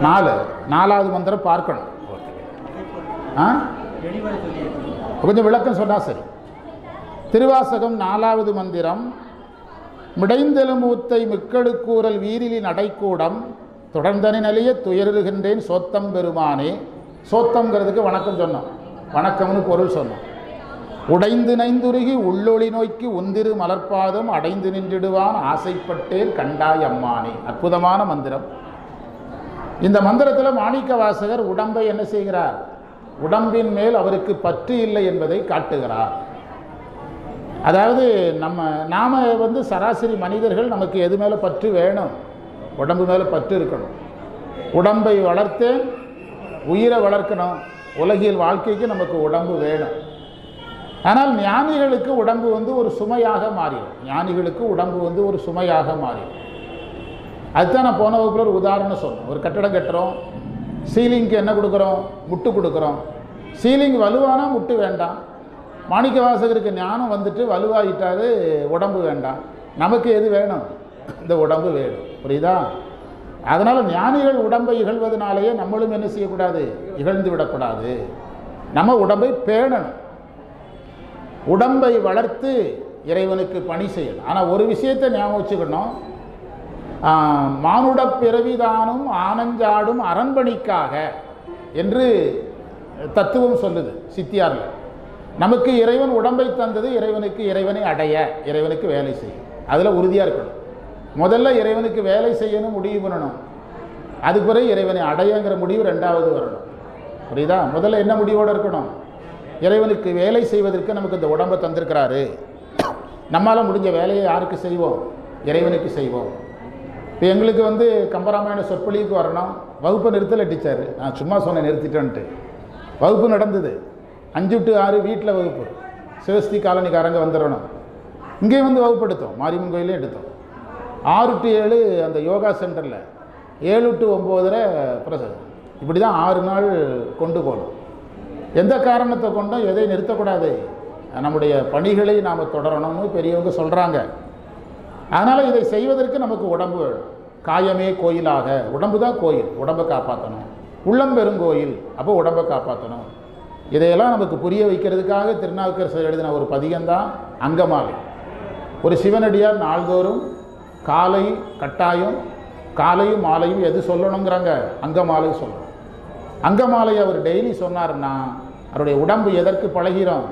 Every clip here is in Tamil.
நாலு. நாலாவது மந்திரம் பார்க்கணும். ஆ? கொஞ்சம் விளக்கம் சொன்னால் சரி. திருவாசகம் நாலாவது மந்திரம் மிடைந்தெலுமூத்தை மிக்கெடுக்கூறல் வீரிலின் அடைக்கூடம் தொடர்ந்தனை நிலைய துயருகின்றேன் சோத்தம் பெருமானே. சோத்தம்ங்கிறதுக்கு வணக்கம் சொன்னோம். வணக்கம்னு பொருள் சொன்னோம். உடைந்து நைந்துருகி உள்ளொளி நோக்கி உந்திரு மலர்பாதம் அடைந்து நின்றிடுவான் ஆசைப்பட்டேன் கண்டாய் அம்மானே. அற்புதமான மந்திரம். இந்த மந்திரத்தில் மாணிக்க வாசகர் உடம்பை என்ன செய்கிறார்? உடம்பின் மேல் அவருக்கு பற்று இல்லை என்பதை காட்டுகிறார். அதாவது நம்ம நாம் வந்து சராசரி மனிதர்கள் நமக்கு எது மேலே பற்று வேணும்? உடம்பு மேலே பற்று இருக்கணும். உடம்பை வளர்த்து உயிரை வளர்க்கணும். உலகியல் வாழ்க்கைக்கு நமக்கு உடம்பு வேணும். ஆனால் ஞானிகளுக்கு உடம்பு வந்து ஒரு சுமையாக மாறிடும். ஞானிகளுக்கு உடம்பு வந்து ஒரு சுமையாக மாறிடும். அதுதான் நான் போன வகுப்பில் ஒரு உதாரணம் சொன்னேன். ஒரு கட்டடம் கட்டுறோம். சீலிங்க்கு என்ன கொடுக்குறோம். முட்டு கொடுக்குறோம். சீலிங் வலுவானா முட்டு வேண்டாம். மாணிக்க வாசகருக்கு ஞானம் வந்துட்டு வலுவாகிட்டாரு உடம்பு வேண்டாம். நமக்கு எது வேணும்? இந்த உடம்பு வேணும். புரியுதா? அதனால் ஞானிகள் உடம்பை இகழ்வதனாலேயே நம்மளும் என்ன செய்யக்கூடாது? இகழ்ந்து விடக்கூடாது. நம்ம உடம்பை பேணணும். உடம்பை வளர்த்து இறைவனுக்கு பணி செய்யணும். ஆனால் ஒரு விஷயத்தை ஞாபகம் வச்சுக்கணும். மானுட பிறவிதானும் ஆனஞ்சாடும் அரண்பணிக்காக என்று தத்துவம் சொல்லுது சித்தியாரில். நமக்கு இறைவன் உடம்பை தந்தது இறைவனுக்கு இறைவனை அடைய இறைவனுக்கு வேலை செய்யும் அதில் உறுதியாக இருக்கணும். முதல்ல இறைவனுக்கு வேலை செய்யணும் முடிவு பண்ணணும். அதுக்கு பிறகு இறைவனை அடையங்கிற முடிவு ரெண்டாவது வரணும். புரியுதா? முதல்ல என்ன முடிவோடு இருக்கணும்? இறைவனுக்கு வேலை செய்வதற்கு நமக்கு இந்த உடம்பை தந்திருக்கிறாரு. நம்மளால் முடிஞ்ச வேலையை யாருக்கு செய்வோம்? இறைவனுக்கு செய்வோம். இப்போ எங்களுக்கு வந்து கம்பராமாயண சொற்பொழிவுக்கு வரணும். வகுப்பை நிறுத்தலை டீச்சர் நான் சும்மா சொன்னேன் நிறுத்திட்டேன்ட்டு. வகுப்பு நடந்தது. அஞ்சு டு ஆறு வீட்டில் வகுப்பு. சிவஸ்தி காலனிக்காரங்க வந்துடணும். இங்கேயும் வந்து வகுப்பு எடுத்தோம். மாரியம்மன் கோயிலையும் எடுத்தோம். ஆறு டு ஏழு அந்த யோகா சென்டரில். ஏழு டு ஒம்போதரை பிரசவம் இப்படி தான் ஆறு நாள் கொண்டு போகணும் எந்த காரணத்தை கொண்டும் எதை நிறுத்தக்கூடாது. நம்முடைய பணிகளை நாம் தொடரணும்னு பெரியவங்க சொல்கிறாங்க அதனால் இதை செய்வதற்கு நமக்கு உடம்பு வேணும். காயமே கோயிலாக. உடம்பு தான் கோயில். உடம்பை காப்பாற்றணும் உள்ளம் பெருங்கோயில் அப்போ உடம்பை காப்பாற்றணும் இதையெல்லாம் நமக்கு புரிய வைக்கிறதுக்காக திருநாவுக்கரசர் எழுதின ஒரு பதிகம்தான் அங்கமாலை. ஒரு சிவனடியார் நாள்தோறும் காலை கட்டாயம் காலையும் மாலையும் எது சொல்லணுங்கிறாங்க? அங்கமாலை சொல்லணும். அங்கமாலை அவர் டெய்லி சொன்னார்னா அவருடைய உடம்பு எதற்கு பழகிறோம்?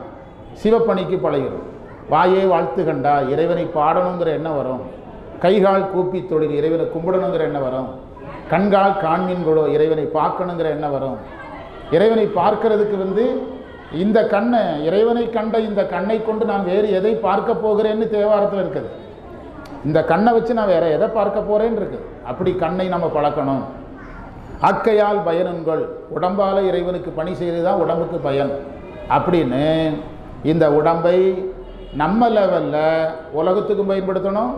சிவப்பணிக்கு பழகிறோம். வாயே வாழ்த்து கண்டா இறைவனை பாடணுங்கிற எண்ணம் வரும். கைகால் கூப்பி தொழில் இறைவனை கும்பிடணுங்கிற எண்ணம் வரும். கண்கால் காண்மீன்களோ இறைவனை பார்க்கணுங்கிற எண்ணம் வரும். இறைவனை பார்க்கறதுக்கு வந்து இந்த கண்ணை இறைவனை கண்ட இந்த கண்ணை கொண்டு நான் வேறு எதை பார்க்க போகிறேன்னு தேவாரத்தில் இருக்குது. இந்த கண்ணை வச்சு நான் வேற எதை பார்க்க போகிறேன்னு இருக்குது அப்படி கண்ணை நம்ம பழக்கணும். அக்கையால் பயனுங்கள் உடம்பால் இறைவனுக்கு பணி செய்து தான் உடம்புக்கு பயன். அப்படின்னு இந்த உடம்பை நம்ம லெவலில் உலகத்துக்கும் பயன்படுத்தணும்.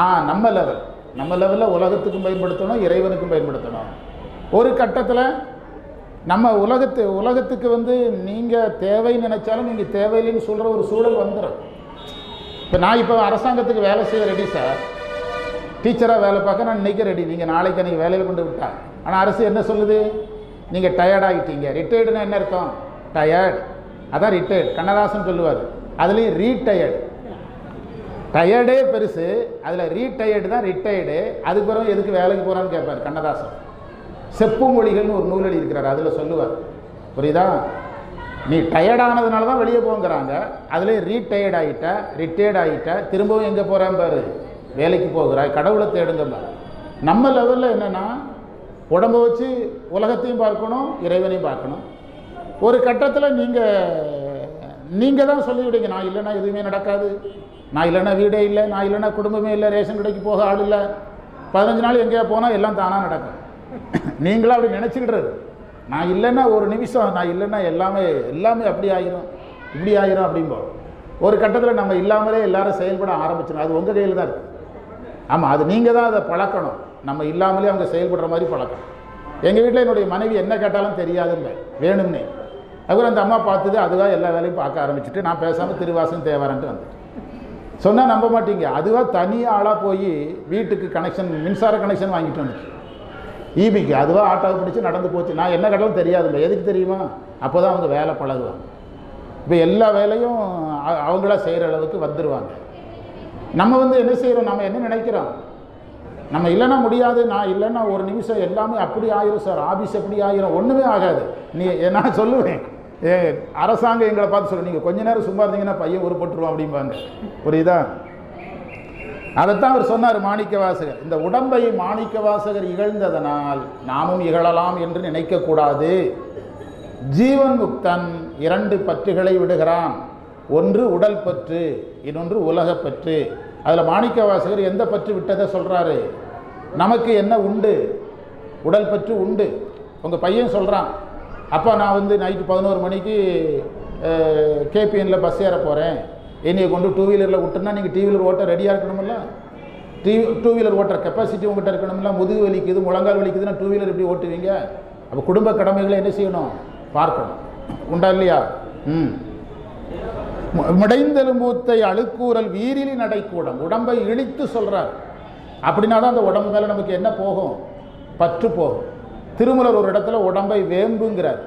ஆ நம்ம லெவல் நம்ம லெவலில் உலகத்துக்கும் பயன்படுத்தணும் இறைவனுக்கும் பயன்படுத்தணும். ஒரு கட்டத்தில் நம்ம உலகத்து உலகத்துக்கு வந்து நீங்கள் தேவைன்னு நினச்சாலும் நீங்கள் தேவையில்லைன்னு சொல்கிற ஒரு சூழல் வந்துடும் இப்போ நான் இப்போ அரசாங்கத்துக்கு வேலை செய்ய ரெடி சார் டீச்சராக வேலை பார்க்க நான் இன்றைக்கி ரெடி நீங்கள் நாளைக்கு அன்றைக்கி வேலையில் கொண்டு விட்டா ஆனால் அரசு என்ன சொல்லுது? நீங்கள் டயர்ட் ஆகிட்டீங்க என்ன அர்த்தம்? டயர்டு அதான் ரிட்டையர்டு கண்ணதாசன் சொல்லுவார். அதுலேயும் ரீடயர்டு டயர்டே பெருசு. அதில் ரீடயர்டு தான் ரிட்டையர்டு அதுக்கு பிறகு எதுக்கு வேலைக்கு போகிறான்னு கேட்பார் கண்ணதாசன். செப்பு மொழிகள்னு ஒரு நூல் எழுதியிருக்கிறார் அதில் சொல்லுவார். புரியுதா? நீ டயர்டானதுனால தான் வெளியே போங்கிறாங்க. அதுலேயும் ரீடயர்ட் ஆகிட்ட ரிட்டையர்ட் ஆகிட்ட திரும்பவும் எங்கே போகிறான் பாரு? வேலைக்கு போகிறாய் கடவுளை தேடுங்க பாரு. நம்ம லெவலில் என்னென்னா உடம்பை வச்சு உலகத்தையும் பார்க்கணும் இறைவனையும் பார்க்கணும். ஒரு கட்டத்தில் நீங்கள் நீங்கள் தான் சொல்லிவிடுங்க நான் இல்லைன்னா எதுவுமே நடக்காது. நான் இல்லைன்னா வீடே இல்லை நான் இல்லைன்னா குடும்பமே இல்லை ரேஷன் கடைக்கு போக ஆள் இல்லை. பதினஞ்சு நாள் எங்கேயா போனால் எல்லாம் தானாக நடக்கும். நீங்களும் அப்படி நினச்சிக்கிட்டுறது நான் இல்லைன்னா ஒரு நிமிஷம் நான் இல்லைன்னா எல்லாமே எல்லாமே அப்படி ஆகிரும் இப்படி ஆகிரும் அப்படிம்போம். ஒரு கட்டத்தில் நம்ம இல்லாமலே எல்லாரும் செயல்பட ஆரம்பிச்சிடும் அது உங்கள் கையில் தான் இருக்குது ஆமாம் அது நீங்கள் தான் அதை பழக்கணும். நம்ம இல்லாமலே அவங்க செயல்படுற மாதிரி பழக்கணும் எங்கள் வீட்டில் என்னுடைய மனைவி என்ன கேட்டாலும் தெரியாதுங்க. வேணும்னே. அதுக்கப்புறம் அந்த அம்மா பார்த்தது அதுவாக எல்லா வேலையும் பார்க்க ஆரம்பிச்சுட்டு நான் பேசாமல் திருவாசன் தேவாரன்ட்டு வந்துட்டேன் சொன்னால் நம்ப மாட்டீங்க. அதுவாக தனி ஆளாக போய் வீட்டுக்கு கனெக்ஷன் மின்சார கனெக்ஷன் வாங்கிட்டு வந்துச்சு. ஈபிக்கு அதுவாக ஆட்டோவை பிடிச்சி நடந்து போச்சு. நான் என்ன கடலும் தெரியாதுங்க எதுக்கு தெரியுமா? அப்போ தான் அவங்க வேலை பழகுவாங்க. இப்போ எல்லா வேலையும் அவங்களா செய்கிற அளவுக்கு வந்துடுவாங்க நம்ம வந்து என்ன செய்கிறோம் நம்ம என்ன நினைக்கிறோம்? நம்ம இல்லைன்னா முடியாது. நான் இல்லைன்னா ஒரு நிமிஷம் எல்லாமே அப்படி ஆயிரும் சார். ஆஃபீஸ் எப்படி ஆயிரும்? ஒன்றுமே ஆகாது. நீ நான் சொல்லுவேன். ஏ அரசாங்கம் எங்களை பார்த்து சொல்லு நீங்கள் கொஞ்ச நேரம் சும்மா இருந்தீங்கன்னா பையன் உருப்பட்டுருவான் அப்படிம்பாங்க. புரியுதா? அதைத்தான் அவர் சொன்னார் மாணிக்க வாசகர் இந்த உடம்பை மாணிக்க வாசகர் இகழ்ந்ததனால் நாமும் இகழலாம் என்று நினைக்கக்கூடாது. ஜீவன் முக்தன் இரண்டு பற்றுகளை விடுகிறான். ஒன்று உடல் பற்று இன்னொன்று உலகப்பற்று அதில் மாணிக்க வாசகர் எந்த பற்று விட்டதை சொல்கிறாரு நமக்கு என்ன உண்டு? உடல் பற்று உண்டு. உங்கள் பையன் சொல்கிறான் அப்போ நான் வந்து நைட்டு பதினோரு மணிக்கு கேபிஎனில் பஸ் ஏற போகிறேன் என்னையை கொண்டு டூ வீலரில் விட்டுனா நீங்கள் டூ வீலர் ஓட்ட ரெடியாக இருக்கணுமில்ல? டீ டூ வீலர் ஓட்டுற கெப்பாசிட்டி உங்கள்கிட்ட இருக்கணும்ல முதுகு வலிக்குது முழங்கால் வலிக்குதுன்னா டூ வீலர் எப்படி ஓட்டுவீங்க? அப்போ குடும்ப கடமைகளை என்ன செய்யணும்? பார்க்கணும். உண்டா இல்லையா? ம். முடைந்தெலும்பூத்தை அழுக்கூறல் வீரிலி நடைக்கூடம். உடம்பை இழித்து சொல்கிறார் அப்படின்னா தான் அந்த உடம்பு மேலே நமக்கு என்ன போகும்? பற்று போகும். திருமலர் ஒரு இடத்துல உடம்பை வேம்புங்கிறார்.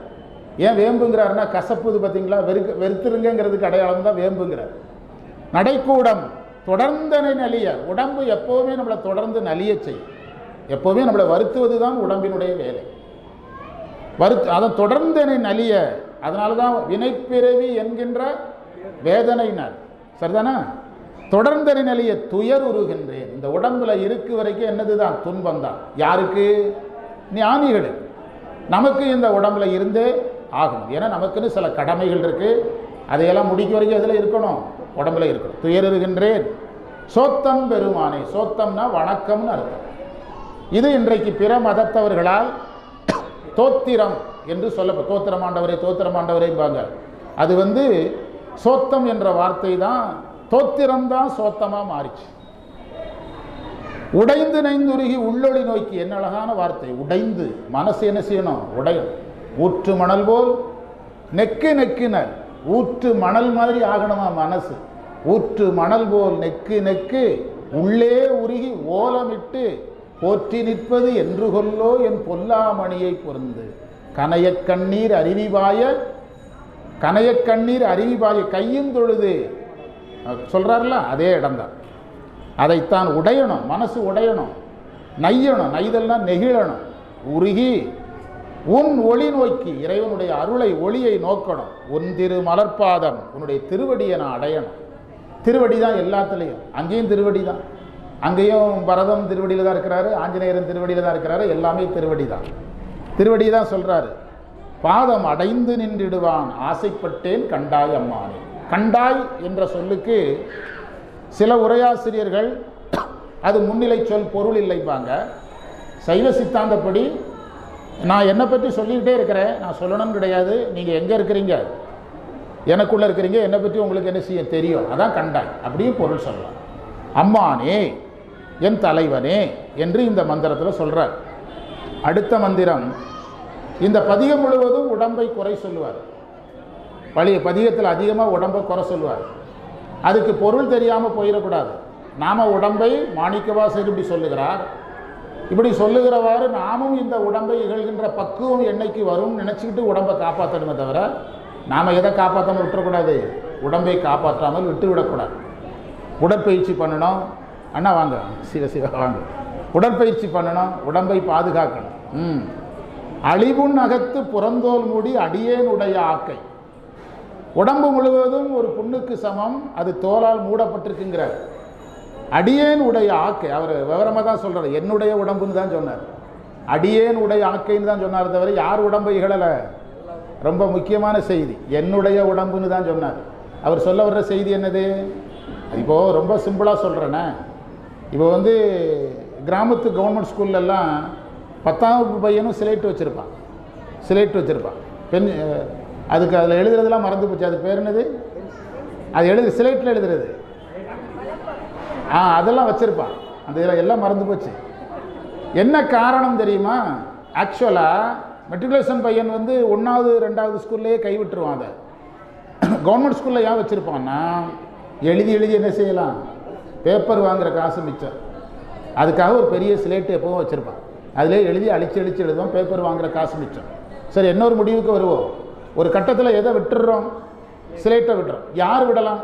ஏன் வேம்புங்கிறாருன்னா கசப்புது பார்த்தீங்களா? வெறுக்க வெறுத்துருங்கிறதுக்கு அடையாளம் தான் வேம்புங்கிறார். நடைக்கூடம் தொடர்ந்தனை நலிய. உடம்பு எப்போவுமே நம்மளை தொடர்ந்து நலிய செய்யும். எப்போவுமே நம்மளை வருத்துவது தான் உடம்பினுடைய வேலை. வருத்து அதை தொடர்ந்தனை நலிய. அதனால தான் வினைப்பிறவி என்கின்ற வேதனைனார் சரிதானா? தொடர்ந்தனை நலிய துயர் உருகின்றேன் இந்த உடம்புல இருக்கு வரைக்கும் என்னது தான் துன்பம் தான். யாருக்கு? ஞானிகள் நமக்கு இந்த உடம்புல இருந்தே ஆகணும். ஏன்னா நமக்குன்னு சில கடமைகள் இருக்குது அதையெல்லாம் முடிக்க வரைக்கும் எதில் இருக்கணும்? உடம்புல இருக்கணும். துயர் இருக்கின்றேன் சோத்தம் பெருமானே சோத்தம்னா வணக்கம்னு அர்த்தம். இது இன்றைக்கு பிற மதத்தவர்களால் தோத்திரம் என்று சொல்ல தோத்திரமாண்டவரை தோத்திரமாண்டவரேம்பாங்க அது வந்து சோத்தம் என்ற வார்த்தை தான் தோத்திரம் தான் சோத்தமாக மாறிச்சு. உடைந்து நைந்துருகி உள்ளொளி நோக்கி. என்ன அழகான வார்த்தை. உடைந்து. மனசு என்ன செய்யணும்? உடையும் ஊற்று மணல் போல் நெக்கு நெக்கினர் ஊற்று மணல் மாதிரி ஆகணுமா மனசு? ஊற்று மணல் போல் நெக்கு நெக்கு. உள்ளே உருகி ஓலமிட்டு போற்றி நிற்பது என்று கொல்லோ என் பொல்லாமணியை பொருந்து. கனையக் கண்ணீர் அருவிபாய கனையக் கண்ணீர் அருவிபாய கையும் தொழுது. சொல்கிறார்ல அதே இடம்தான். அதைத்தான் உடையணும் மனசு உடையணும். நையணும் நைதெல்லாம் நெகிழணும். உருகி உன் ஒளி நோக்கி இறைவனுடைய அருளை ஒளியை நோக்கணும். உன் திரு மலர்பாதம் உன்னுடைய திருவடியை நான் அடையணும். திருவடி தான் எல்லாத்துலேயும். அங்கேயும் திருவடி தான். அங்கேயும் பரதம் திருவடியில் தான் இருக்கிறாரு ஆஞ்சநேயரன் திருவடியில் தான் இருக்கிறாரு எல்லாமே திருவடி தான். திருவடி தான் சொல்கிறாரு பாதம் அடைந்து நின்றிடுவான் ஆசைப்பட்டேன் கண்டாய் அம்மானே. கண்டாய் என்ற சொல்லுக்கு சில உரையாசிரியர்கள் அது முன்னிலை சொல் பொருள் இல்லைப்பாங்க. சைவ சித்தாந்தப்படி நான் என்னை பற்றி சொல்லிக்கிட்டே இருக்கிறேன். நான் சொல்லணும்னு கிடையாது. நீங்கள் எங்கே இருக்கிறீங்க? எனக்குள்ளே இருக்கிறீங்க. என்னை பற்றி உங்களுக்கு என்ன செய்ய தெரியும்? அதான் கண்டாய். அப்படியும் பொருள் சொல்லலாம். அம்மானே என் தலைவனே என்று இந்த மந்திரத்தில் சொல்கிறார் அடுத்த மந்திரம் இந்த பதிகம் முழுவதும் உடம்பை குறை சொல்லுவார். பழைய பதிகத்தில் அதிகமாக உடம்பை குறை சொல்லுவார். அதுக்கு பொருள் தெரியாமல் போயிடக்கூடாது. நாம் உடம்பை மாணிக்கவாசர் இப்படி சொல்லுகிறார். இப்படி சொல்லுகிறவாறு நாமும் இந்த உடம்பை இகழ்கின்ற பக்குவம் என்னைக்கு வரும் நினச்சிக்கிட்டு உடம்பை காப்பாற்றணுமே தவிர நாம் எதை காப்பாற்றாமல் விட்டுறக்கூடாது? உடம்பை காப்பாற்றாமல் விட்டு விடக்கூடாது உடற்பயிற்சி பண்ணணும். அண்ணா வாங்க. சிவ சிவ வாங்க. உடற்பயிற்சி பண்ணணும். உடம்பை பாதுகாக்கணும். ம். அழிவுன் அகத்து புறந்தோல் மூடி அடியேனுடைய ஆக்கை. உடம்பு முழுவதும் ஒரு புண்ணுக்கு சமம் அது தோலால் மூடப்பட்டிருக்குங்கிறார். அடியேன் உடைய ஆக்கை அவர் விவரமாக தான் சொல்கிறார் என்னுடைய உடம்புன்னு தான் சொன்னார். அடியேன் உடைய ஆக்கைன்னு தான் சொன்னார் தவிர யார் உடம்பை இகழலை? ரொம்ப முக்கியமான செய்தி என்னுடைய உடம்புன்னு தான் சொன்னார். அவர் சொல்ல வர்ற செய்தி என்னது? இப்போது ரொம்ப சிம்பிளாக சொல்கிறேனே இப்போ வந்து கிராமத்து கவர்மெண்ட் ஸ்கூல்லலாம் பத்தாம் வகுப்பு பையனும் சிலைட்டு வச்சுருப்பான் சிலைட்டு வச்சுருப்பான். பெண் அதுக்கு அதில் எழுதுறதுலாம் மறந்து போச்சு. அது பேர் என்னது? அது எழுது சிலேட்டில் எழுதுறது. ஆ அதெல்லாம் வச்சுருப்பான். அந்த இதில் எல்லாம் மறந்து போச்சு. என்ன காரணம் தெரியுமா? ஆக்சுவலாக மெட்ரிகுலேஷன் பையன் வந்து ஒன்றாவது ரெண்டாவது ஸ்கூல்லையே கைவிட்டுருவான் அதை. கவர்மெண்ட் ஸ்கூலில் ஏன் வச்சுருப்பான்னா எழுதி எழுதி என்ன செய்யலாம்? பேப்பர் வாங்குற காசு மிச்சம். அதுக்காக ஒரு பெரிய ஸ்லேட்டு எப்பவும் வச்சுருப்பான். அதிலே எழுதி அழிச்சு அழிச்சு எழுதுவோம் பேப்பர் வாங்குற காசு மிச்சம். சரி இன்னொரு முடிவுக்கு வருவோம். ஒரு கட்டத்தில் எதை விட்டுடுறோம் சிலேட்டை விட்டுறோம். யார் விடலாம்?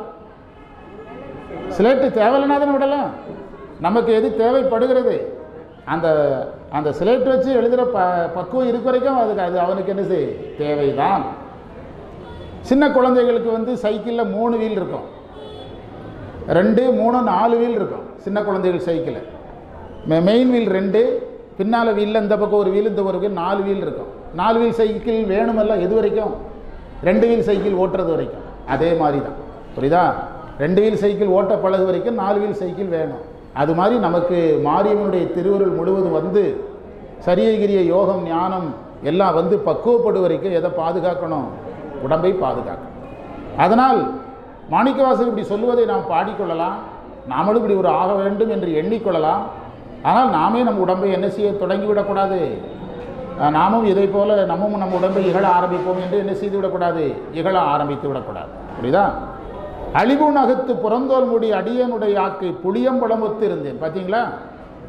சிலேட்டு தேவையில்லைனா தானே விடலாம். நமக்கு எது தேவைப்படுகிறது? அந்த அந்த சிலேட் வச்சு எழுதுகிற ப பக்குவம் இருக்க வரைக்கும் அதுக்கு அது அவனுக்கு என்ன என்னது தேவைதான். சின்ன குழந்தைகளுக்கு வந்து சைக்கிளில் மூணு வீல் இருக்கும். ரெண்டு மூணு நாலு வீல் இருக்கும். சின்ன குழந்தைகள் சைக்கிளில் மெயின் வீல் ரெண்டு பின்னால் வீலில் இந்த பக்கம் ஒரு வீல் இந்த ஒரு நாலு வீல் இருக்கும். நாலு வீல் சைக்கிள் வேணுமல்ல எது வரைக்கும்? ரெண்டு வீல் சைக்கிள் ஓட்டுறது வரைக்கும். அதே மாதிரி தான் புரியுதா? ரெண்டு வீல் சைக்கிள் ஓட்ட பழகு வரைக்கும் நாலு வீல் சைக்கிள் வேணும். அது மாதிரி நமக்கு மாரியம்மனுடைய திருவருள் முழுவதும் வந்து சரியகிரிய யோகம் ஞானம் எல்லாம் வந்து பக்குவப்படு வரைக்கும் எதை பாதுகாக்கணும்? உடம்பை பாதுகாக்கணும். அதனால் மாணிக்கவாசகர் இப்படி சொல்லுவதை நாம் பாடிக்கொள்ளலாம். நாமளும் இப்படி ஒரு ஆக வேண்டும் என்று எண்ணிக்கொள்ளலாம். ஆனால் நாமே நம் உடம்பை என்ன செய்ய தொடங்கிவிடக்கூடாது நாமும் இதை போல நம்மும் நம்ம உடம்பை இகழ ஆரம்பிப்போம் என்று என்ன செய்து விடக்கூடாது? இகழ ஆரம்பித்து விடக்கூடாது. புரியுதா? அழிவு நகத்து புறந்தோல் முடி அடியனுடைய ஆக்கை புளியம்பழம் ஒத்து இருந்தேன். பார்த்தீங்களா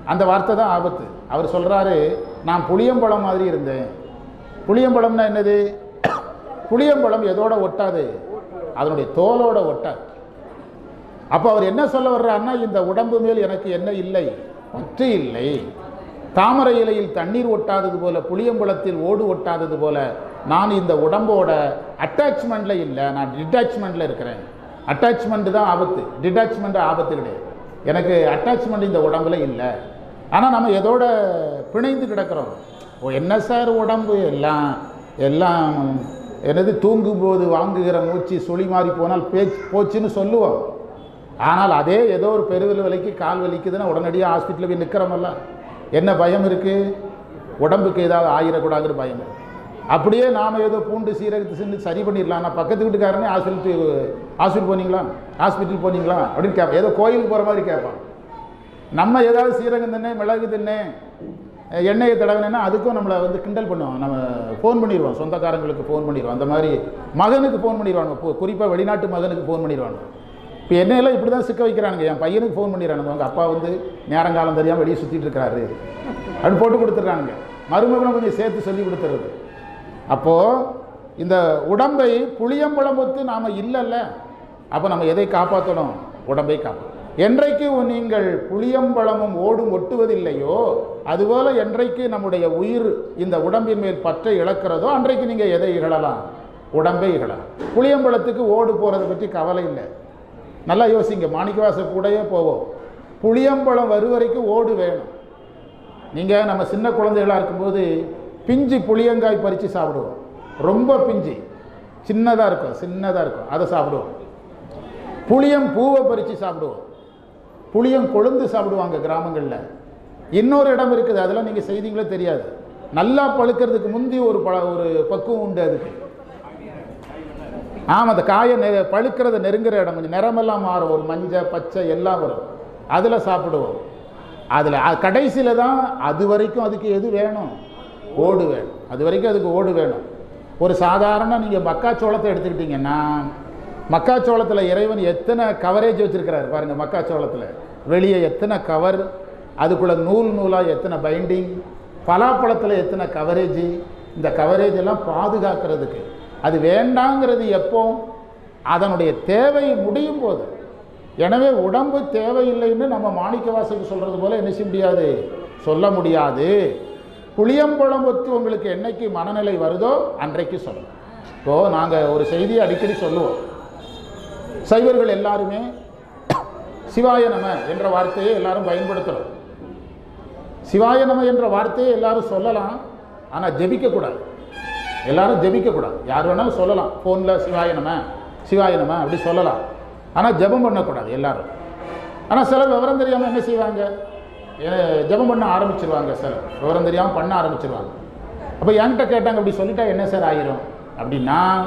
அந்த வார்த்தை தான் ஆபத்து. அவர் சொல்கிறாரு நான் புளியம்பழம் மாதிரி இருந்தேன். புளியம்பழம்னா என்னது? புளியம்பழம் எதோட ஒட்டாது? அதனுடைய தோலோட ஒட்டாது. அப்போ அவர் என்ன சொல்ல வர்றாருன்னா இந்த உடம்பு மேல் எனக்கு என்ன இல்லை? பற்று இல்லை. தாமரை இலையில் தண்ணீர் ஒட்டாதது போல புளியம்பழத்தில் ஓடு ஒட்டாதது போல நான் இந்த உடம்போட அட்டாச்மெண்ட்டில் இல்லை நான் டிட்டாச்மெண்ட்டில் இருக்கிறேன். அட்டாச்மெண்ட் தான் ஆபத்து. டிட்டாச்மெண்ட் ஆபத்து கிடையாது. எனக்கு அட்டாச்மெண்ட் இந்த உடம்புல இல்லை. ஆனால் நம்ம எதோட பிணைந்து கிடக்கிறோம்? ஓ என்ன சார் உடம்பு? எல்லாம் எல்லாம் என்னது தூங்கும்போது வாங்குகிற மூச்சு சுழி மாறி போனால் பேச்சு போச்சுன்னு சொல்லுவோம். ஆனால் அதே ஏதோ ஒரு பெருவில் வலிக்கு கால் வலிக்குதுன்னா உடனடியாக ஹாஸ்பிட்டலில் போய் நிற்கிறோமல்ல என்ன பயம் இருக்குது உடம்புக்கு ஏதாவது ஆயிடக்கூடாதுங்கிற பயம். அப்படியே நாம் ஏதோ பூண்டு சீரகத்தை செஞ்சு சரி பண்ணிடலாம். நான் பக்கத்து வீட்டுக்காரனே ஹாஸ்பிட்டல் ஹாஸ்பிட்டல் போனீங்களா? ஹாஸ்பிட்டல் போனீங்களா? அப்படின்னு கேட்பான் ஏதோ கோயிலுக்கு போகிற மாதிரி கேட்பான் நம்ம ஏதாவது சீரகம் தின்னே மிளகு தின்னே எண்ணெயை தடவினேன்னா அதுக்கும் நம்மளை வந்து கிண்டல் பண்ணுவோம் நம்ம ஃபோன் பண்ணிடுவோம். சொந்தக்காரங்களுக்கு ஃபோன் பண்ணிடுவோம். அந்த மாதிரி மகனுக்கு ஃபோன் பண்ணிடுவாங்க குறிப்பாக வெளிநாட்டு மகனுக்கு ஃபோன் பண்ணிடுவாங்க இப்போ என்னையெல்லாம் இப்படி தான் சிக்க வைக்கிறானுங்க. என் பையனுக்கு ஃபோன் பண்ணிடுறானுங்க. அவங்க அப்பா வந்து நேரங்காலம் தெரியாமல் வெளியே சுற்றிட்டு இருக்கிறாரு அப்படின்னு போட்டு கொடுத்துட்றானுங்க. மருமகளும் கொஞ்சம் சேர்த்து சொல்லி கொடுத்துறது அப்போது இந்த உடம்பை புளியம்பழம் ஒத்து நாம் இல்லைல்ல. அப்போ நம்ம எதை காப்பாற்றணும் உடம்பை காப்பாற்றணும் என்றைக்கு நீங்கள் புளியம்பழமும் ஓடும் ஒட்டுவதில்லையோ அதுபோல் என்றைக்கு நம்முடைய உயிர் இந்த உடம்பின் மேல் பற்றை இழக்கிறதோ அன்றைக்கு நீங்கள் எதை இகழலாம்? உடம்பை இகழலாம். புளியம்பழத்துக்கு ஓடு போகிறத பற்றி கவலை இல்லை. நல்லா யோசிங்க மாணிக்கவாச கூடயே போவோம். புளியம்பழம் வரும் வரைக்கும் ஓடு வேணும். நீங்கள் நம்ம சின்ன குழந்தைகளாக இருக்கும்போது பிஞ்சு புளியங்காய் பறித்து சாப்பிடுவோம். ரொம்ப பிஞ்சு. சின்னதாக இருக்கும் சின்னதாக இருக்கும். அதை சாப்பிடுவோம். புளியம் பூவை பறித்து சாப்பிடுவோம். புளியம் கொழுந்து சாப்பிடுவாங்க கிராமங்களில். இன்னொரு இடம் இருக்குது அதெல்லாம் நீங்கள் செய்திங்களே தெரியாது. நல்லா பழுக்கிறதுக்கு முந்தி ஒரு பழ ஒரு பக்குவம் உண்டு அதுக்கு. ஆமாம் அந்த காயை நெ பழுக்கிறத நெருங்குற இடம் கொஞ்சம் நிறமெல்லாம் மாறும். ஒரு மஞ்சள் பச்சை எல்லாம் வரும். அதில் சாப்பிடுவோம். அதில் கடைசியில் தான் அது வரைக்கும் அதுக்கு எது வேணும்? ஓடு வேணும். அது வரைக்கும் அதுக்கு ஓடு வேணும். ஒரு சாதாரண நீங்கள் மக்காச்சோளத்தை எடுத்துக்கிட்டிங்கன்னா மக்காச்சோளத்தில் இறைவன் எத்தனை கவரேஜ் வச்சுருக்கிறார் பாருங்கள் மக்காச்சோளத்தில் வெளியே எத்தனை கவர் அதுக்குள்ளே நூல் நூலாக எத்தனை பைண்டிங் பலாப்பழத்தில் எத்தனை கவரேஜ் இந்த கவரேஜ் எல்லாம் பாதுகாக்கிறதுக்கு. அது வேண்டாங்கிறது எப்போ? அதனுடைய தேவை முடியும் போது. எனவே உடம்பு தேவையில்லைன்னு நம்ம மாணிக்கவாசக்கு சொல்கிறது போல என்ன செய்ய முடியாது? சொல்ல முடியாது. புளியம்பழம் ஒத்து உங்களுக்கு என்னைக்கு மனநிலை வருதோ அன்றைக்கு சொல்லணும் இப்போது நாங்கள் ஒரு செய்தியை அடிக்கடி சொல்லுவோம். சைவர்கள் எல்லாருமே சிவாய நம என்ற வார்த்தையை எல்லாரும் பயன்படுத்துகிறோம் சிவாய நம என்ற வார்த்தையை எல்லாரும் சொல்லலாம் ஆனால் ஜெபிக்கக்கூடாது எல்லாரும் ஜெபிக்கக்கூடாது. யார் வேணாலும் சொல்லலாம். ஃபோனில் சிவாய நம சிவாய நம அப்படி சொல்லலாம். ஆனால் ஜெபம் பண்ணக்கூடாது எல்லாரும். ஆனால் சில விவரம் தெரியாமல் என்ன செய்வாங்க? ஏ- ஜெபம் பண்ண ஆரம்பிச்சிருவாங்க சில விவரம் தெரியாமல் பண்ண ஆரம்பிச்சிருவாங்க. அப்போ என்கிட்ட கேட்டாங்க அப்படி சொல்லிட்டா என்ன சார் ஆயிரும்? அப்படின்னா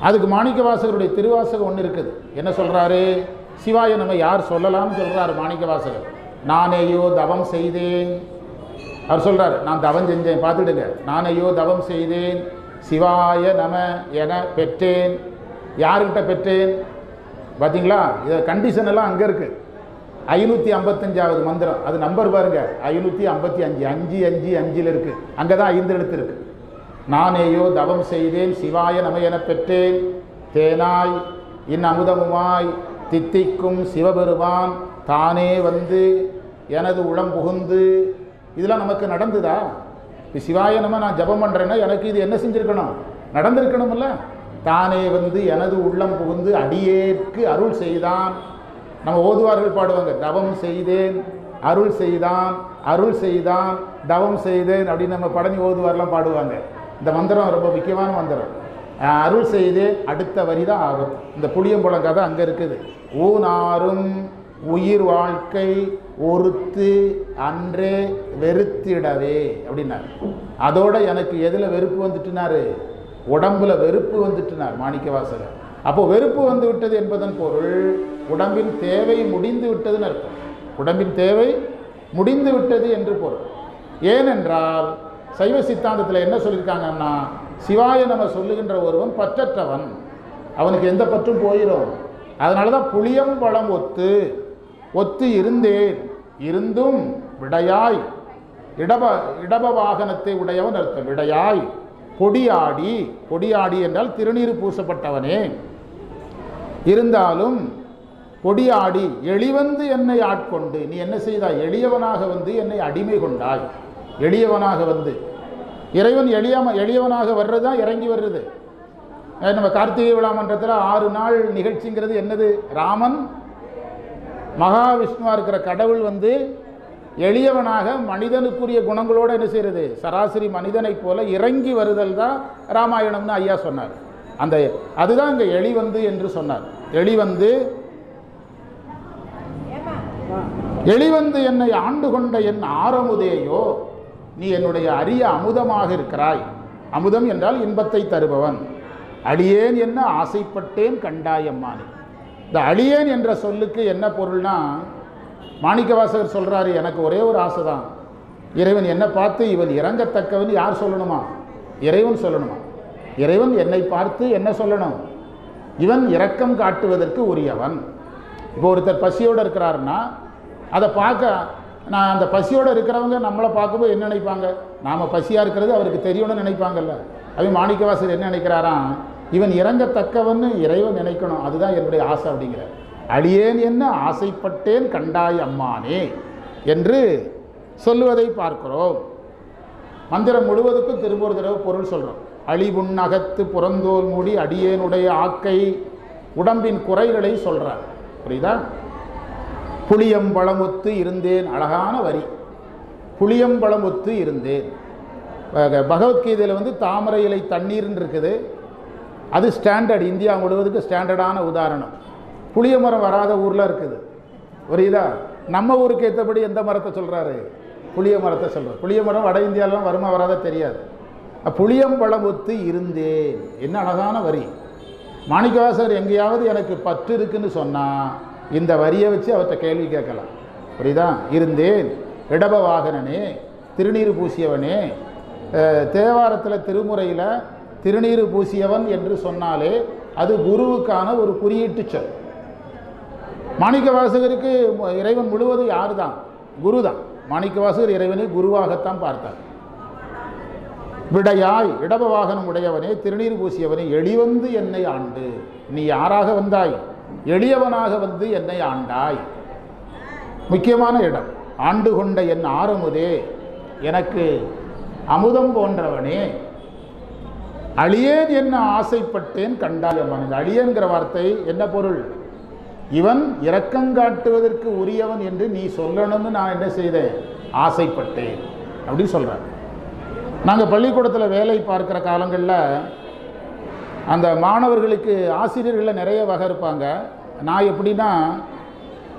அதுக்கு மாணிக்கவாசகருடைய திருவாசகம் ஒன்று இருக்குது. என்ன சொல்கிறாரு சிவாய நம்ம யார் சொல்லலாம்னு சொல்கிறாரு மாணிக்கவாசகர். நானேயோ தவம் செய்தேன். அவர் சொல்கிறார் நான் தவம் செஞ்சேன் பார்த்துடுங்க. நானேயோ தவம் செய்தேன். சிவாய நம என பெற்றேன். யாருக்கிட்ட பெற்றேன்? பார்த்தீங்களா இதை கண்டிஷன் எல்லாம் அங்கே இருக்குது ஐநூற்றி ஐம்பத்தஞ்சாவது மந்திரம். அது நம்பர் பாருங்க. ஐநூற்றி ஐம்பத்தி அஞ்சு. அஞ்சு அஞ்சு அஞ்சில் இருக்குது அங்கே தான் ஐந்து எழுத்து இருக்கு. நானேயோ தவம் செய்தேன். சிவாய நம என பெற்றேன். தேனாய் இன் அமுதமுமாய் தித்திக்கும் சிவபெருமான் தானே வந்து எனது உளம் புகுந்து இதெல்லாம் நமக்கு நடந்துதா? இப்போ சிவாய நம்ம நான் ஜபம் பண்ணுறேன்னா எனக்கு இது என்ன செஞ்சுருக்கணும்? நடந்திருக்கணும்ல. தானே வந்து எனது உள்ளம் புகுந்து அடியேற்கு அருள் செய்தான். நம்ம ஓதுவார்கள் பாடுவாங்க தவம் செய்தேன் அருள் செய்தான் அருள் செய்தான் தவம் செய்தேன் அப்படின்னு நம்ம படனி ஓதுவார்லாம் பாடுவாங்க. இந்த மந்திரம் ரொம்ப முக்கியமான மந்திரம். அருள் செய்தேன் அடுத்த வரி தான் ஆகும். இந்த புளியம்பழம் கதை அங்கே இருக்குது. ஊனாரும் உயிர் வாழ்க்கை ஒருத்து அன்றே வெறுத்திடவே அப்படின்னார். அதோட எனக்கு எதில் வெறுப்பு வந்துட்டுனாரு? உடம்புல வெறுப்பு வந்துட்டுனார் மாணிக்கவாசகர். அப்போ வெறுப்பு வந்து விட்டது என்பதன் பொருள் உடம்பின் தேவை முடிந்து விட்டதுன்னு அர்த்தம். உடம்பின் தேவை முடிந்து விட்டது என்று பொருள். ஏனென்றால் சைவ சித்தாந்தத்தில் என்ன சொல்லியிருக்காங்கன்னா சிவாய நம்ம சொல்லுகின்ற ஒருவன் பற்றற்றவன். அவனுக்கு எந்த பற்றும் போயிடும் அதனால தான் புளியம் பழம் ஒத்து ஒத்து இருந்தேன். இருந்தும் விடையாய். இடப இடப வாகனத்தை உடையவன் அர்த்தம். விடையாய். கொடியாடி. கொடியாடி என்றால் திருநீர் பூசப்பட்டவனே. இருந்தாலும் கொடியாடி எளிவந்து என்னை ஆட்கொண்டு நீ என்ன செய்தாய்? எளியவனாக வந்து என்னை அடிமை கொண்டாய். எளியவனாக வந்து. இறைவன் எளியம எளியவனாக வர்றது தான் இறங்கி வர்றது. நம்ம கார்த்திகை விழா மன்றத்தில் ஆறு நாள் நிகழ்ச்சிங்கிறது என்னது? ராமன் மகாவிஷ்ணுவாக இருக்கிற கடவுள் வந்து எளியவனாக மனிதனுக்குரிய குணங்களோடு என்ன செய்கிறது சராசரி மனிதனைப் போல இறங்கி வருதல் தான் ராமாயணம்னு ஐயா சொன்னார். அந்த அதுதான் இங்கே எளிவந்து என்று சொன்னார். எளிவந்து எளிவந்து என்னை ஆண்டு கொண்ட என் ஆரமுதேயோ நீ என்னுடைய அரிய அமுதமாக இருக்கிறாய். அமுதம் என்றால் இன்பத்தை தருபவன். அடியேன் என்ன ஆசைப்பட்டேன் கண்டாயம்மானே இந்த அடியேன் என்ற சொல்லுக்கு என்ன பொருள்னா மாணிக்கவாசகர் சொல்கிறாரு எனக்கு ஒரே ஒரு ஆசை தான் இறைவன் என்னை பார்த்து இவன் இறங்கத்தக்கவன் யார் சொல்லணுமா? இறைவன் சொல்லணுமா? இறைவன் என்னை பார்த்து என்ன சொல்லணும்? இவன் இரக்கம் காட்டுவதற்கு உரியவன். இப்போ ஒருத்தர் பசியோடு இருக்கிறாருன்னா அதை பார்க்க நான் அந்த பசியோடு இருக்கிறவங்க நம்மளை பார்க்கும்போது என்ன நினைப்பாங்க? நாம் பசியாக இருக்கிறது அவருக்கு தெரியணும்னு நினைப்பாங்கல்ல. அவன் மாணிக்கவாசர் என்ன நினைக்கிறாராம்? இவன் இறங்கத்தக்கவன்னு இறைவன் நினைக்கணும். அதுதான் என்னுடைய ஆசை அப்படிங்கிற அழியேன் என்ன? ஆசைப்பட்டேன் கண்டாய் அம்மானே என்று சொல்லுவதை பார்க்கிறோம். மந்திரம் முழுவதுக்கும் திரும்ப ஒரு தடவை பொருள் சொல்கிறோம் அழிவுண்ணகத்து புறந்தோல் மூடி அடியேனுடைய ஆக்கை உடம்பின் குறைகளை சொல்கிறார் புரியுதா? புளியம்பழமுத்து இருந்தேன். அழகான வரி. புளியம்பழமுத்து இருந்தேன். பகவத்கீதையில் வந்து தாமரை இலை தண்ணீர்னு இருக்குது. அது ஸ்டாண்டர்ட் இந்தியா முழுவதுக்கு ஸ்டாண்டர்டான உதாரணம். புளிய மரம் வராத ஊரில் இருக்குது. புரியுதா? நம்ம ஊருக்கு ஏற்றபடி எந்த மரத்தை சொல்கிறாரு புளிய மரத்தை சொல்கிறார் புளிய மரம் வட இந்தியாவிலாம் வருமா வராத தெரியாது. புளியம் புளியம்பழம் ஒத்து இருந்தேன். என்ன அழகான வரி. மாணிக்கவாசகர் எங்கேயாவது எனக்கு பற்று இருக்குன்னு சொன்னால் இந்த வரியை வச்சு அவர்கிட்ட கேள்வி கேட்கலாம். புரியுதா? இருந்தேன். இடப வாகனனே திருநீர் பூசியவனே தேவாரத்தில் திருமுறையில் திருநீறு பூசியவன் என்று சொன்னாலே அது குருவுக்கான ஒரு குறியீட்டு சொல். மாணிக்கவாசகருக்கு வாசகருக்கு இறைவன் முழுவதும் யார் தான் குரு தான் மாணிக்கவாசகர் இறைவனை குருவாகத்தான் பார்த்தார். விடையாய் இடப வாகனம் உடையவனே திருநீர் பூசியவனே எளிவந்து என்னை ஆண்டு. நீ யாராக வந்தாய்? எளியவனாக வந்து என்னை ஆண்டாய். முக்கியமான இடம் ஆண்டு கொண்ட என் ஆரமுதே எனக்கு அமுதம் போன்றவனே அழியேன் என்ன ஆசைப்பட்டேன் கண்டாயம்மான் இந்த வார்த்தை என்ன பொருள்? இவன் இரக்கங்காட்டுவதற்கு உரியவன் என்று நீ சொல்லணும்னு நான் என்ன செய்தேன்? ஆசைப்பட்டேன். அப்படின்னு சொல்கிறார் நாங்கள் பள்ளிக்கூடத்தில் வேலை பார்க்குற காலங்களில் அந்த மாணவர்களுக்கு ஆசிரியர்களில் நிறைய வகை இருப்பாங்க. நான் எப்படின்னா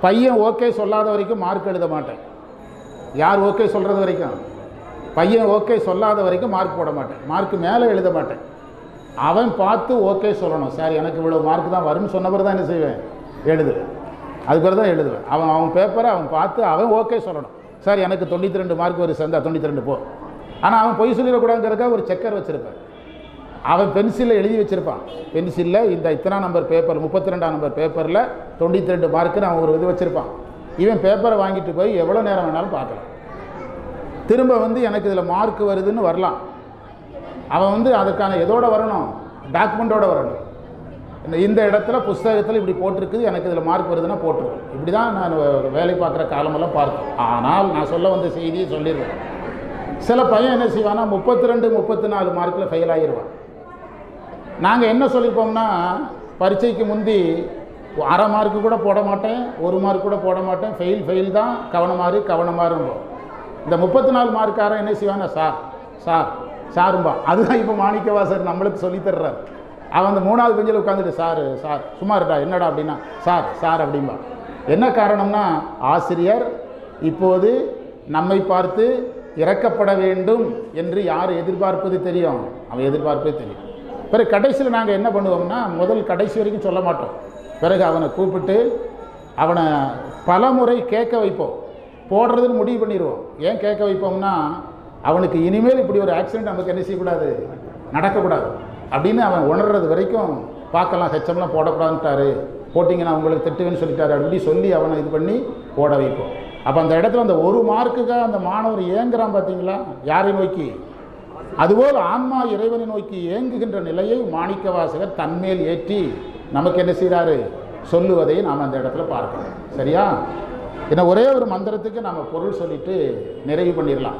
பையன் ஓகே சொல்லாத வரைக்கும் மார்க் எழுத மாட்டேன். யார் ஓகே சொல்கிறது வரைக்கும்? பையன் ஓகே சொல்லாத வரைக்கும் மார்க் போட மாட்டேன். மார்க் மேலே எழுத மாட்டேன். அவன் பார்த்து ஓகே சொல்லணும். சார் எனக்கு இவ்வளோ மார்க் தான் வரும்னு சொன்ன தான் என்ன செய்வேன்? எழுதுவேன். அது பிறகு தான் எழுதுவேன். அவன் அவன் பேப்பரை அவன் பார்த்து அவன் ஓகே சொல்லணும். சார் எனக்கு தொண்ணூற்றி ரெண்டு மார்க் ஒரு சந்தா தொண்ணூற்றி ரெண்டு போ. ஆனால் அவன் பொய் சொல்லிடக்கூடாதுங்கிறதுக்காக ஒரு செக்கர் வச்சுருப்பேன் அவன் பென்சிலில் எழுதி வச்சுருப்பான். பென்சிலில் இந்த இத்தனா நம்பர் பேப்பர் முப்பத்தி ரெண்டாம் நம்பர் பேப்பரில் தொண்ணூற்றி ரெண்டு மார்க்குன்னு அவன் ஒரு இது வச்சுருப்பான். இவன் பேப்பரை வாங்கிட்டு போய் எவ்வளோ நேரம் வேணாலும் பார்க்கலாம். திரும்ப வந்து எனக்கு இதில் மார்க் வருதுன்னு வரலாம். அவன் வந்து அதற்கான எதோட வரணும்? டாக்குமெண்ட்டோட வரணும். இந்த இந்த இடத்துல புஸ்தகத்தில் இப்படி போட்டிருக்குது எனக்கு இதில் மார்க் வருதுன்னா போட்டிருக்கோம் இப்படி தான் நான் வேலை பார்க்குற காலமெல்லாம் பார்த்தேன். ஆனால் நான் சொல்ல வந்த செய்தியை சொல்லிடுவேன் சில பையன் என்ன செய்வான்னா முப்பத்தி ரெண்டு முப்பத்தி நாலு மார்க்கில் ஃபெயில் ஆகிடுவான் நாங்கள் என்ன சொல்லியிருப்போம்னா பரீட்சைக்கு முந்தி அரை மார்க்கு கூட போட மாட்டேன் ஒரு மார்க் கூட போட மாட்டேன் ஃபெயில் ஃபெயில் தான் கவனமாறு கவனமாறும்போம். இந்த முப்பத்தி நாலு மார்க்காரன் என்ன செய்வானா சார் சார் சாரும்பா. அதுதான் இப்போ மாணிக்கவாசர் நம்மளுக்கு சொல்லித்தர்றார் அவன் அந்த மூணாவது பெஞ்சில் உட்காந்துட்டு சார் சார் சும்மா இருடா என்னடா அப்படின்னா சார் சார் அப்படிம்பா. என்ன காரணம்னா ஆசிரியர் இப்போது நம்மை பார்த்து இறக்கப்பட வேண்டும் என்று யார் எதிர்பார்ப்பது தெரியும்? அவன் எதிர்பார்ப்பது தெரியும். பிறகு கடைசியில் நாங்கள் என்ன பண்ணுவோம்னா முதல் கடைசி வரைக்கும் சொல்ல மாட்டோம். பிறகு அவனை கூப்பிட்டு அவனை பல முறை கேட்க வைப்போம். போடுறதுன்னு முடிவு பண்ணிடுவோம். ஏன் கேட்க வைப்போம்னா அவனுக்கு இனிமேல் இப்படி ஒரு ஆக்சிடென்ட் நமக்கு என்ன செய்யக்கூடாது? நடக்கக்கூடாது. அப்படின்னு அவன் உணர்றது வரைக்கும் பார்க்கலாம். ஹெச்எம்லாம் போடக்கூடாதுன்ட்டாரு. போட்டிங்கன்னா உங்களுக்கு திட்டுவேன்னு சொல்லிட்டாரு. அப்படி சொல்லி அவனை இது பண்ணி போட வைப்போம். அப்போ அந்த இடத்துல அந்த ஒரு மார்க்குக்காக அந்த மாணவர் ஏங்குறான் பார்த்தீங்களா யாரை நோக்கி? அதுபோல் ஆன்மா இறைவனை நோக்கி ஏங்குகின்ற நிலையை மாணிக்க வாசகர் தன்மேல் ஏற்றி நமக்கு என்ன செய்கிறாரு சொல்லுவதை நாம் அந்த இடத்துல பார்க்கணும். சரியா? ஏன்னா ஒரே ஒரு மந்திரத்துக்கு நம்ம பொருள் சொல்லிட்டு நிறைவு பண்ணிடலாம்.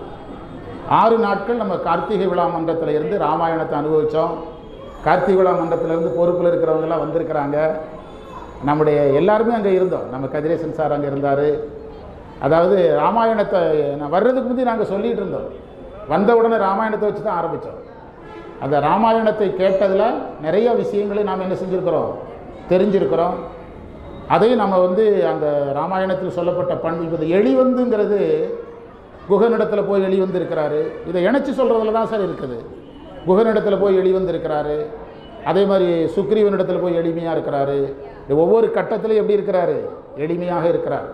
ஆறு நாட்கள் நம்ம கார்த்திகை விழா மன்றத்தில் இருந்து ராமாயணத்தை அனுபவித்தோம் கார்த்திகை விழா மன்றத்திலேருந்து பொறுப்பில் இருக்கிறவங்கெல்லாம் வந்திருக்கிறாங்க. நம்முடைய எல்லாருமே அங்கே இருந்தோம். நம்ம கதிரேசன் சார் அங்கே இருந்தார். அதாவது ராமாயணத்தை நான் வர்றதுக்கு முந்தி நாங்கள் சொல்லிகிட்டு இருந்தோம். வந்த உடனே ராமாயணத்தை வச்சு தான் ஆரம்பித்தோம் அந்த ராமாயணத்தை கேட்டதில் நிறைய விஷயங்களை நாம் என்ன செஞ்சுருக்கிறோம்? தெரிஞ்சிருக்கிறோம். அதையும் நம்ம வந்து அந்த ராமாயணத்தில் சொல்லப்பட்ட பண்பு இப்போ எளிவந்துங்கிறது குகனிடத்தில் போய் வெளிவந்து இருக்கிறாரு இதை இணைச்சி சொல்கிறதுல தான் சார் இருக்குது. குகனிடத்தில் போய் வெளிவந்து இருக்கிறாரு அதே மாதிரி சுக்ரீவனிடத்தில் போய் எளிமையாக இருக்கிறாரு. ஒவ்வொரு கட்டத்திலையும் எப்படி இருக்கிறாரு? எளிமையாக இருக்கிறார்.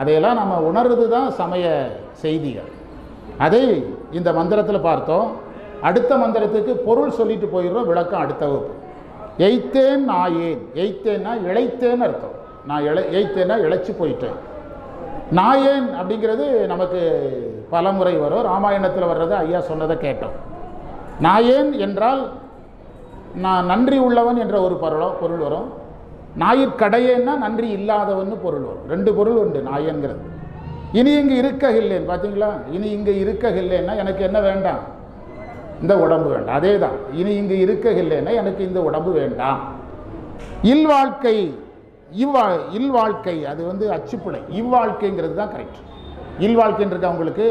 அதையெல்லாம் நம்ம உணர்றது தான் சமய செய்திகள். அதை இந்த மந்திரத்தில் பார்த்தோம். அடுத்த மந்திரத்துக்கு பொருள் சொல்லிட்டு போயிடுறோம். விளக்கம் அடுத்த வகுப்பு. எய்த்தேன் நாயேன் எய்த்தேன்னா இழைத்தேன்னு அர்த்தம். நான் இழை ஏய்த்தேன்னா இழைச்சி போயிட்டேன். நாயேன் அப்படிங்கிறது நமக்கு பல முறை வரும். ராமாயணத்தில் வர்றது ஐயா சொன்னதை கேட்டோம். நான் ஏன் என்றால் நான் நன்றி உள்ளவன் என்ற ஒரு பொருளோ பொருள் வரும். நாயிற்கடையேன்னா நன்றி இல்லாதவன்னு பொருள் வரும். ரெண்டு பொருள் உண்டு நாயன்கிறது இனி இங்கு இருக்ககில்லேன் பார்த்தீங்களா இனி இங்கு இருக்ககில்லேன்னா எனக்கு என்ன வேண்டாம்? இந்த உடம்பு வேண்டாம். அதே தான் இனி இங்கு இருக்ககில்லேன்னா எனக்கு இந்த உடம்பு வேண்டாம். இல்வாழ்க்கை இவ்வா இல்வாழ்க்கை அது வந்து அச்சுப்பிழை இவ்வாழ்க்கைங்கிறது தான் கரெக்ட் இல்வாழ்க்கைன்றது இருக்கா உங்களுக்கு?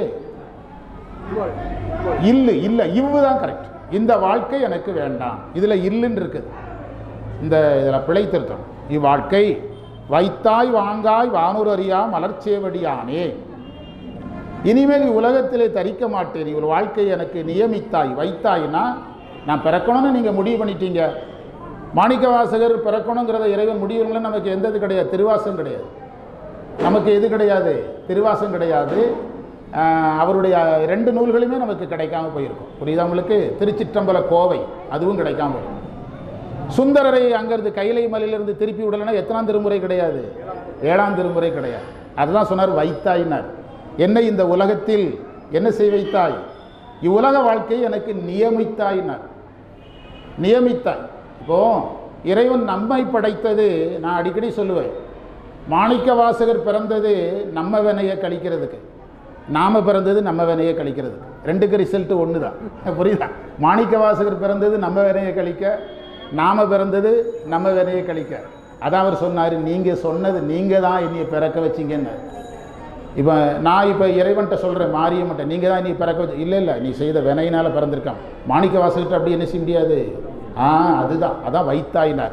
இல்லு இல்லை இவ்வு தான் கரெக்ட் இந்த வாழ்க்கை எனக்கு வேண்டாம். இதில் இல்லுன்னு இருக்குது. இந்த இதில் பிழை திருத்தம். இவ்வாழ்க்கை வைத்தாய் வாங்காய் வானூர் அறியா மலர்ச்சேவடியானே. இனிமேல் உலகத்திலே தரிக்க மாட்டேன். இவர் வாழ்க்கை எனக்கு நியமித்தாய் வைத்தாய்னா நான் பிறக்கணும்னு நீங்கள் முடிவு பண்ணிட்டீங்க. மாணிக்க வாசகர் பிறக்கணுங்கிறத இறைவன் முடிவுல நமக்கு எந்த இது கிடையாது? திருவாசம் கிடையாது. நமக்கு எது கிடையாது? திருவாசம் கிடையாது. அவருடைய ரெண்டு நூல்களுமே நமக்கு கிடைக்காம போயிருக்கும். புரியுதா உங்களுக்கு? திருச்சிற்றம்பல கோவை அதுவும் கிடைக்காம போயிருக்கும் சுந்தரரை அங்கிருந்து கைலை மலையிலிருந்து திருப்பி விடலைன்னா எத்தனாம் திருமுறை கிடையாது? ஏழாம் திருமுறை கிடையாது. அதுதான் சொன்னார் வைத்தாயினார். என்னை இந்த உலகத்தில் என்ன செய் வைத்தாய்? இவ்வுலக வாழ்க்கையை எனக்கு நியமித்தாயினார். நியமித்தாய். இப்போது இறைவன் நம்மை படைத்தது நான் அடிக்கடி சொல்லுவேன். மாணிக்க வாசகர் பிறந்தது நம்ம வினையை கழிக்கிறதுக்கு. நாம பிறந்தது நம்ம வினையை கழிக்கிறதுக்கு. ரெண்டுக்கு ரிசல்ட்டு ஒன்று தான் புரியுதா? மாணிக்க வாசகர் பிறந்தது நம்ம வினையை கழிக்க நாம் பிறந்தது நம்ம வினையை கழிக்க. அதான் அவர் சொன்னார் நீங்கள் சொன்னது நீங்கள் தான் என்னையை பிறக்க வச்சீங்கன்னு. இப்போ நான் இப்போ இறைவன்கிட்ட சொல்கிறேன் மாரியம்மன்ட்ட நீங்கள் தான் நீ பிறக்க வச்சு இல்லை இல்லை நீ செய்த வினையினால் பிறந்திருக்கான். மாணிக்க வாசகிட்ட அப்படி என்ன செய்ய முடியாது? ஆ அதுதான். அதான் வைத்தாயினார்.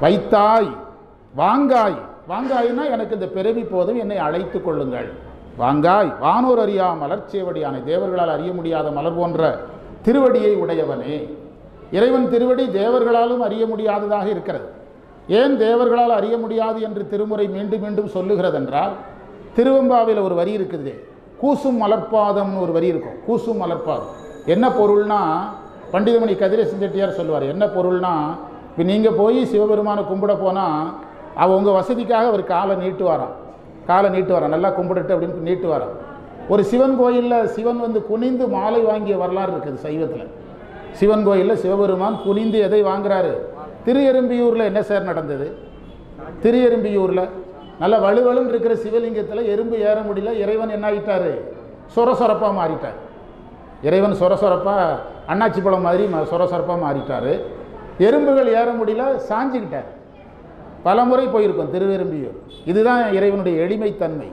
வைத்தாய் வாங்காய். வாங்காய்னா எனக்கு இந்த பிறவி போதும் என்னை அழைத்து கொள்ளுங்கள். வாங்காய் வானோர் அறியா மலர்ச்சேவடியானை தேவர்களால் அறிய முடியாத மலர் போன்ற திருவடியை உடையவனே. இறைவன் திருவடி தேவர்களாலும் அறிய முடியாததாக இருக்கிறது. ஏன் தேவர்களால் அறிய முடியாது என்று திருமுறை மீண்டும் மீண்டும் சொல்லுகிறதென்றால் திருவெம்பாவில் ஒரு வரி இருக்குது. கூசும் மலர்பாதம்னு ஒரு வரி இருக்கும். கூசும் மலர்பாதம் என்ன பொருள்னா பண்டிதமணி கதிரேசன் செட்டியார் சொல்லுவார். என்ன பொருள்னா இப்போ நீங்கள் போய் சிவபெருமானை கும்பிட போனால் அவள் உங்கள் வசதிக்காக அவர் காலை நீட்டுவாராம். காலை நீட்டு வரான் நல்லா கும்பிட்டுட்டு அப்படின்னு நீட்டு வரான் ஒரு சிவன் கோயிலில் சிவன் வந்து குனிந்து மாலை வாங்கிய வரலாறு இருக்குது சைவத்தில். சிவன் கோயிலில் சிவபெருமான் குனிந்து எதை வாங்குறாரு? திரு எறும்பியூரில் என்ன சார் நடந்தது? திரு எறும்பியூரில் நல்ல வலுவலுன்னு இருக்கிற சிவலிங்கத்தில் எறும்பு ஏற முடியல இறைவன் என்ன ஆகிட்டாரு சொர சொரப்பாக மாறிட்டார். இறைவன் சொரசொரப்பாக அண்ணாச்சி பழம் மாதிரி ம- சொர சொரப்பாக மாறிட்டார். எறும்புகள் ஏற முடியல சாஞ்சிக்கிட்டார். பல முறை போயிருக்கோம் திருவெரும்பியூர் இதுதான் இறைவனுடைய எளிமைத்தன்மை.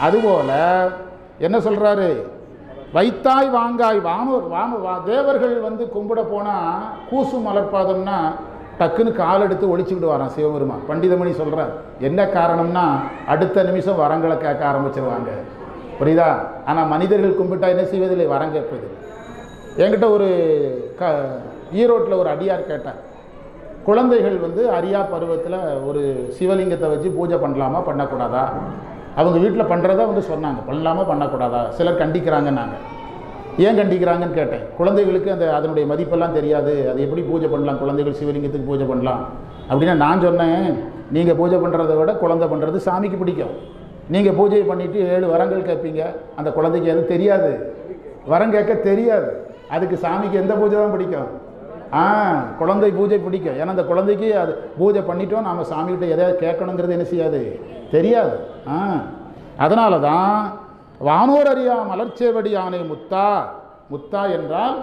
அதுபோல் என்ன சொல்கிறாரு வைத்தாய் வாங்காய் வானூர் வானு வா தேவர்கள் வந்து கும்பிட போனால் கூசு மலர்பாதம்னா டக்குன்னு கால் எடுத்து ஒழிச்சுக்கிட்டு வரான் சிவபெருமான். பண்டிதமணி சொல்கிறார் என்ன காரணம்னா அடுத்த நிமிஷம் வரங்களை கேட்க ஆரம்பிச்சிருவாங்க. புரியுதா? ஆனால் மனிதர்கள் கும்பிட்டா என்ன செய்வதில்லை? வரம் கேட்பதில்லை என்கிட்ட ஒரு க ஈரோட்டில் ஒரு அடியார் கேட்டார். குழந்தைகள் வந்து அரியா பருவத்தில் ஒரு சிவலிங்கத்தை வச்சு பூஜை பண்ணலாமா பண்ணக்கூடாதா? அவங்க வீட்டில் பண்ணுறத வந்து சொன்னாங்க. பண்ணலாமா பண்ணக்கூடாதா? சிலர் கண்டிக்கிறாங்கன்னாங்க. ஏன் கண்டிக்கிறாங்கன்னு கேட்டேன். குழந்தைகளுக்கு அந்த அதனுடைய மதிப்பெல்லாம் தெரியாது. அது எப்படி பூஜை பண்ணலாம்? குழந்தைகள் சிவலிங்கத்துக்கு பூஜை பண்ணலாம். அப்படின்னா நான் சொன்னேன் நீங்கள் பூஜை பண்ணுறத விட குழந்தை பண்ணுறது சாமிக்கு பிடிக்கும். நீங்கள் பூஜை பண்ணிவிட்டு ஏழு வரங்கள் கேட்பீங்க. அந்த குழந்தைக்கு எதுவும் தெரியாது. வரம் கேட்க தெரியாது. அதுக்கு சாமிக்கு எந்த பூஜை தான் பிடிக்கும்? ஆ குழந்தை பூஜை பிடிக்கும். ஏன்னா அந்த குழந்தைக்கு அது பூஜை பண்ணிட்டோம் நாம் சாமிகிட்ட எதையாவது கேட்கணுங்கிறது என்ன செய்யாது? தெரியாது. ஆ அதனால தான் வானோர் அறியா மலர்ச்சேவடி யானை முத்தா. முத்தா என்றால்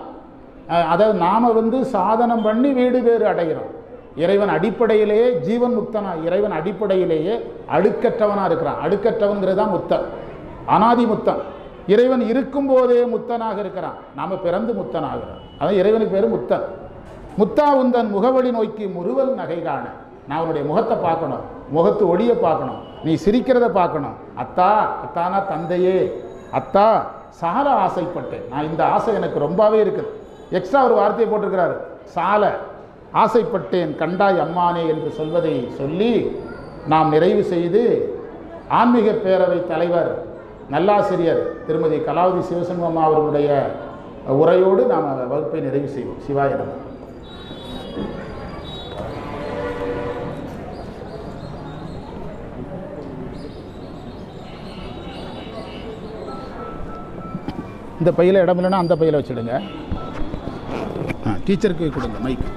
அதை அதாவது நாம் வந்து சாதனம் பண்ணி வீடு பேர் அடைகிறோம். இறைவன் அடிப்படையிலேயே ஜீவன் முக்தனா? இறைவன் அடிப்படையிலேயே அடுக்கற்றவனாக இருக்கிறான். அடுக்கற்றவன்கிறது தான் முத்தன் அனாதி முத்தன் இறைவன் இருக்கும்போதே முத்தனாக இருக்கிறான். நாம் பிறந்து முத்தனாகிறோம் அதான் இறைவனுக்கு பேர் முத்தன் முத்தா உந்தன் முகவழி நோக்கி முறுவல் நகை காண நான் அவனுடைய முகத்தை பார்க்கணும். முகத்து ஒளியை பார்க்கணும். நீ சிரிக்கிறத பார்க்கணும். அத்தா அத்தானா தந்தையே. அத்தா சால ஆசைப்பட்டேன். நான் இந்த ஆசை எனக்கு ரொம்பவே இருக்குது. எக்ஸ்ட்ரா ஒரு வார்த்தையை போட்டிருக்கிறாரு. சாலை. ஆசைப்பட்டேன் கண்டாய் அம்மானே என்று சொல்வதை சொல்லி நாம் நிறைவு செய்து ஆன்மீக பேரவை தலைவர் நல்லாசிரியர் திருமதி கலாவதி சிவசண்முகம்மா அவர்களுடைய உரையோடு நாம் வகுப்பை நிறைவு செய்வோம். சிவாயிடம் இந்த பையில் இடம் இல்லைன்னா அந்த பையில் வச்சுடுங்க. டீச்சருக்கு கொடுங்க மைக்